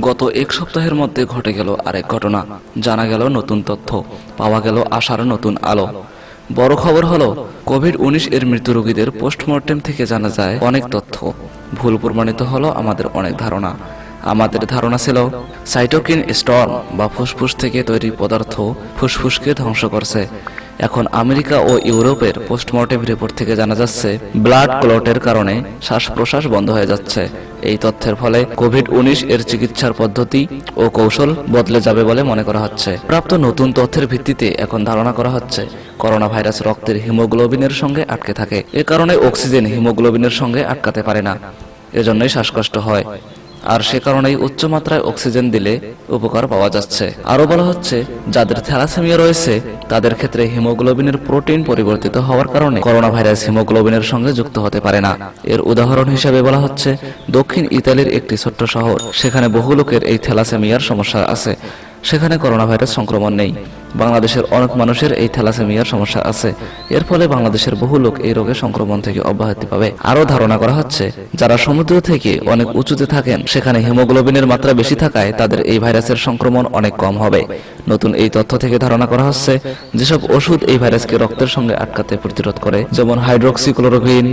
গত এক সপ্তাহের মধ্যে ঘটে গেল আরেক ঘটনা। জানা গেল নতুন তথ্য, পাওয়া গেল আশার নতুন আলো। বড় খবর হলো কোভিড উনিশ এর মৃত্যু রোগীদের পোস্টমর্টেম থেকে জানা যায় অনেক তথ্য। ভুল প্রমাণিত হলো আমাদের অনেক ধারণা। আমাদের ধারণা ছিল, সাইটোকিন স্টর্ম বা ফুসফুস থেকে তৈরি পদার্থ ফুসফুসকে ধ্বংস করছে। এখন আমেরিকা ও ইউরোপের পোস্টমর্টেম রিপোর্ট থেকে জানা যাচ্ছে, ব্লাড ক্লটের কারণে শ্বাস প্রশ্বাস বন্ধ হয়ে যাচ্ছে। এই তথ্যের ফলে কোভিড উনিশ এর চিকিৎসার পদ্ধতি ও কৌশল বদলে যাবে বলে মনে করা হচ্ছে। প্রাপ্ত নতুন তথ্যের ভিত্তিতে এখন ধারণা করা হচ্ছে করোনা ভাইরাস রক্তের হিমোগ্লোবিনের সঙ্গে আটকে থাকে। এ কারণে অক্সিজেন হিমোগ্লোবিনের সঙ্গে আটকাতে পারে না। এজন্যই শ্বাসকষ্ট হয়। আর সে কারণেই উচ্চ মাত্রায় অক্সিজেন দিলে উপকার পাওয়া যাচ্ছে। আরও বলা হচ্ছে, যাদের থ্যালাসেমিয়া রয়েছে, তাদের ক্ষেত্রে হিমোগ্লোবিনের প্রোটিন পরিবর্তিত হওয়ার কারণে করোনা ভাইরাস হিমোগ্লোবিনের সঙ্গে যুক্ত হতে পারে না। এর উদাহরণ হিসেবে বলা হচ্ছে, দক্ষিণ ইতালির একটি ছোট্ট শহর, সেখানে বহু লোকের এই থ্যালাসেমিয়ার সমস্যা আছে। সেখানে করোনা ভাইরাস সংক্রমণ নেই। বাংলাদেশের অনেক মানুষের এই থ্যালাসেমিয়ার সমস্যা আছে। এর ফলে বাংলাদেশের বহু লোক এই রোগের সংক্রমণ থেকে অব্যাহতি পাবে। আরও ধারণা করা হচ্ছে, যারা সমুদ্র থেকে অনেক উঁচুতে থাকেন, সেখানে হিমোগ্লোবিনের মাত্রা বেশি থাকায় তাদের এই ভাইরাসের সংক্রমণ অনেক কম হবে। নতুন এই তথ্য থেকে ধারণা করা হচ্ছে, যেসব ওষুধ এই ভাইরাসকে রক্তের সঙ্গে আটকাতে প্রতিরোধ করে, যেমন hydroxychloroquine,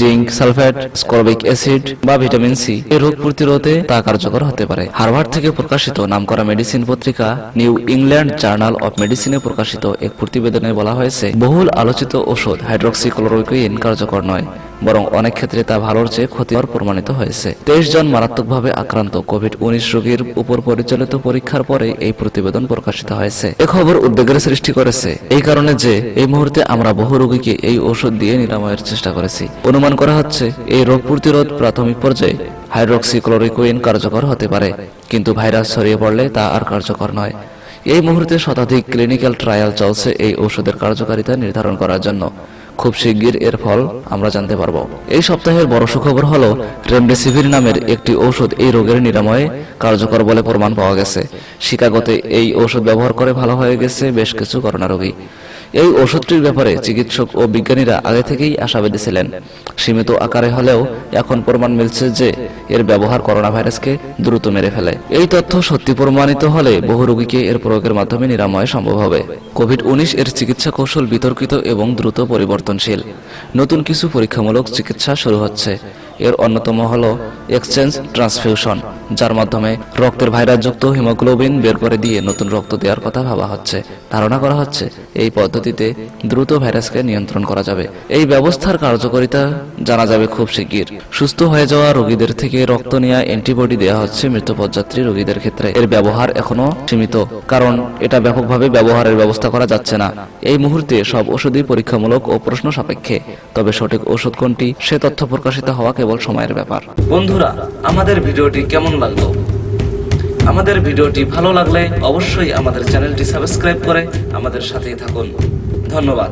zinc, sulphate, ascorbic acid বা ভিটামিন সি এই রোগ প্রতিরোধে তা কার্যকর হতে পারে। হার্ভার্ড থেকে প্রকাশিত নামকরা মেডিসিন পত্রিকা, নিউ ইংল্যান্ড জার্নাল অফ মেডিসিনে প্রকাশিত এক প্রতিবেদনে বলা হয়েছে, বহুল আলোচিত ওষুধ হাইড্রোক্সিক্লোরোকুইন কার্যকর নয়, বরং অনেক ক্ষেত্রে তা ভালোর চেয়ে ক্ষতিকর প্রমাণিত হয়েছে। তেইশ জন মারাত্মকভাবে আক্রান্ত কোভিড উনিশ রোগীর উপর পরিচালিত পরীক্ষার পরে এই প্রতিবেদন প্রকাশিত হয়েছে। এ খবর উদ্বেগের সৃষ্টি করেছে, এই কারণে যে এই মুহূর্তে আমরা বহু রোগীকে এই ওষুধ দিয়ে নিরাময়ের চেষ্টা করেছি। অনুমান করা হচ্ছে, এই রোগ প্রতিরোধ প্রাথমিক পর্যায়ে হাইড্রোক্সিক্লোরোকুইন কার্যকর হতে পারে, কিন্তু ভাইরাস ছড়িয়ে পড়লে তা আর কার্যকর নয়। এই মুহূর্তে শতাধিক ক্লিনিক্যাল ট্রায়াল চলছে এই ওষুধের কার্যকারিতা নির্ধারণ করার জন্য। খুব শিগগির এর ফল আমরা জানতে পারব। এই সপ্তাহের বড় সুখবর হলো, রেমডেসিভির নামের একটি ঔষধ এই রোগের নিরাময়ে কার্যকর বলে প্রমাণ পাওয়া গেছে। শিকাগোতে এই ঔষধ ব্যবহার করে ভালো হয়ে গেছে বেশ কিছু করোনা রোগী। এই ওষুধটির ব্যাপারে চিকিৎসক ও বিজ্ঞানীরা আগে থেকেই আশাবাদী ছিলেন সীমিত আকারে হলেও এখন প্রমাণ মিলছে যে এর ব্যবহার করোনা ভাইরাসকে দ্রুত মেরে ফেলে। এই তথ্য সত্যি প্রমাণিত হলে বহু রোগীকে এর প্রয়োগের মাধ্যমে নিরাময় সম্ভব হবে। কোভিড উনিশ এর চিকিৎসা কৌশল বিতর্কিত এবং দ্রুত পরিবর্তনশীল। নতুন কিছু পরীক্ষামূলক চিকিৎসা শুরু হচ্ছে। এর অন্যতম হল এক্সচেঞ্জ ট্রান্সফিউশন। যার মাধ্যমে রক্তের ভাইরাসযুক্ত হিমোগ্লোবিন বের করে দিয়ে নতুন রক্ত দেওয়ার কথা ভাবা হচ্ছে। ধারণা করা হচ্ছে এই পদ্ধতিতে দ্রুত ভাইরাসকে নিয়ন্ত্রণ করা যাবে। এই ব্যবস্থার কার্যকারিতা জানা যাবে খুব শিগগির। সুস্থ হয়ে যাওয়া রোগীদের থেকে রক্ত নেওয়া অ্যান্টিবডি দেওয়া হচ্ছে মৃত্যুপথযাত্রী রোগীদের ক্ষেত্রে। এর ব্যবহার এখনও সীমিত, কারণ এটা ব্যাপকভাবে ব্যবহারের ব্যবস্থা করা যাচ্ছে না। এই মুহূর্তে সব ওষুধই পরীক্ষামূলক ও প্রশ্ন সাপেক্ষে, তবে সঠিক ওষুধ কোনটি সে তথ্য প্রকাশিত হওয়া কেবল সময়ের ব্যাপার। বন্ধুরা, আমাদের ভিডিওটি কেমন লাগল। আমাদের ভিডিওটি ভালো লাগলে অবশ্যই আমাদের চ্যানেলটি সাবস্ক্রাইব করে আমাদের সাথেই থাকুন। ধন্যবাদ।